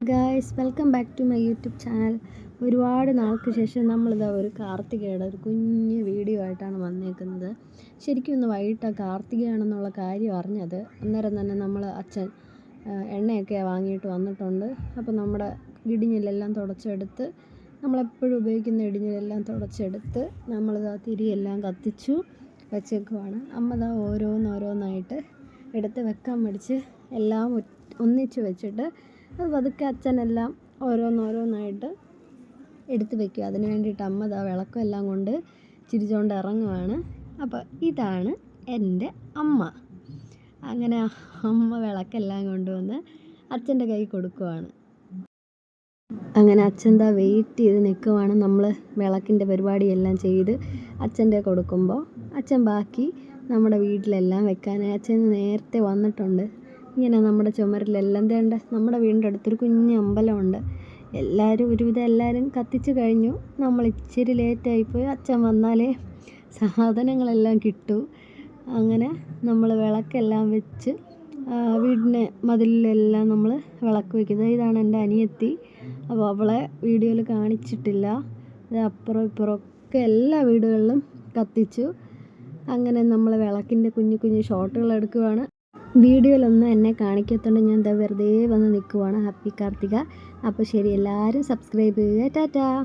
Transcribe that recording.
Guys welcome back to my YouTube channel ഒരുപാട് നാൾക്ക് ശേഷം നമ്മളിതാ ഒരു കാർത്തികയുടെ ഒരു കുഞ്ഞ് വീഡിയോ ആയിട്ടാണ് വന്നേക്കുന്നത്. ശരിക്കും ഇന്ന് വൈകിട്ട് കാർത്തികയാണെന്നുള്ള കാര്യം അറിഞ്ഞത്. അന്നേരം തന്നെ നമ്മൾ അച്ഛൻ എണ്ണയൊക്കെ വാങ്ങിയിട്ട് വന്നിട്ടുണ്ട്. അപ്പോൾ നമ്മുടെ ഇടിഞ്ഞിലെല്ലാം തുടച്ചെടുത്ത് നമ്മളെപ്പോഴും ഉപയോഗിക്കുന്ന ഇടിഞ്ഞിലെല്ലാം തുടച്ചെടുത്ത് നമ്മളിതാ തിരിയെല്ലാം കത്തിച്ചു വെച്ചേക്കുവാണ്. അമ്മതാ ഓരോന്നോരോന്നായിട്ട് എടുത്ത് വെക്കാൻ പഠിച്ച് എല്ലാം ഒന്നിച്ച് വെച്ചിട്ട് അത് പതുക്കെ അച്ഛനെല്ലാം ഓരോന്നോരോന്നായിട്ട് എടുത്ത് വെക്കുക അതിന് വേണ്ടിയിട്ട് അമ്മ ദാ വിളക്കും എല്ലാം കൊണ്ട് ചിരിച്ചുകൊണ്ട് ഇറങ്ങുവാണ്. അപ്പോൾ ഇതാണ് എന്റെ അമ്മ. അങ്ങനെ അമ്മ വിളക്കെല്ലാം കൊണ്ടുവന്ന് അച്ഛന്റെ കൈ കൊടുക്കുവാണ്. അങ്ങനെ അച്ഛൻ ദാ വെയിറ്റ് ചെയ്ത് നിൽക്കുവാണ് നമ്മൾ വിളക്കിന്റെ പരിപാടിയെല്ലാം ചെയ്ത് അച്ഛന്റെ കൊടുക്കുമ്പോൾ അച്ഛൻ ബാക്കി നമ്മുടെ വീട്ടിലെല്ലാം വെക്കാനായി. അച്ഛൻ നേരത്തെ വന്നിട്ടുണ്ട്. ഇങ്ങനെ നമ്മുടെ ചുമരിലെല്ലാം തേണ്ട. നമ്മുടെ വീടിന്റെ അടുത്തൊരു കുഞ്ഞ് അമ്പലമുണ്ട്. എല്ലാവരും ഒരുവിധം എല്ലാവരും കത്തിച്ചു കഴിഞ്ഞു. നമ്മൾ ഇച്ചിരി ലേറ്റായിപ്പോയി അച്ഛൻ വന്നാലേ സാധനങ്ങളെല്ലാം കിട്ടൂ. അങ്ങനെ നമ്മൾ വിളക്കെല്ലാം വെച്ച് വീടിന്റെ മതിലിലെല്ലാം നമ്മൾ വിളക്ക് വയ്ക്കുന്നത് ഇതാണ് എന്റെ അനിയത്തി. അപ്പോൾ അവളെ വീഡിയോയിൽ കാണിച്ചിട്ടില്ല. ഇത് അപ്പുറം ഇപ്പുറമൊക്കെ എല്ലാ വീടുകളിലും കത്തിച്ചു. അങ്ങനെ നമ്മൾ വിളക്കിന്റെ കുഞ്ഞു കുഞ്ഞു ഷോട്ടുകൾ എടുക്കുവാണ്. വീഡിയോയിലൊന്നും എന്നെ കാണിക്കത്തോണ്ട് ഞാൻ എന്താ വെറുതെ വന്ന് നിൽക്കുവാണ് ഹാപ്പി കാർത്തിക. അപ്പോൾ ശരി എല്ലാവരും സബ്സ്ക്രൈബ് ചെയ്യുക. ടാറ്റാ.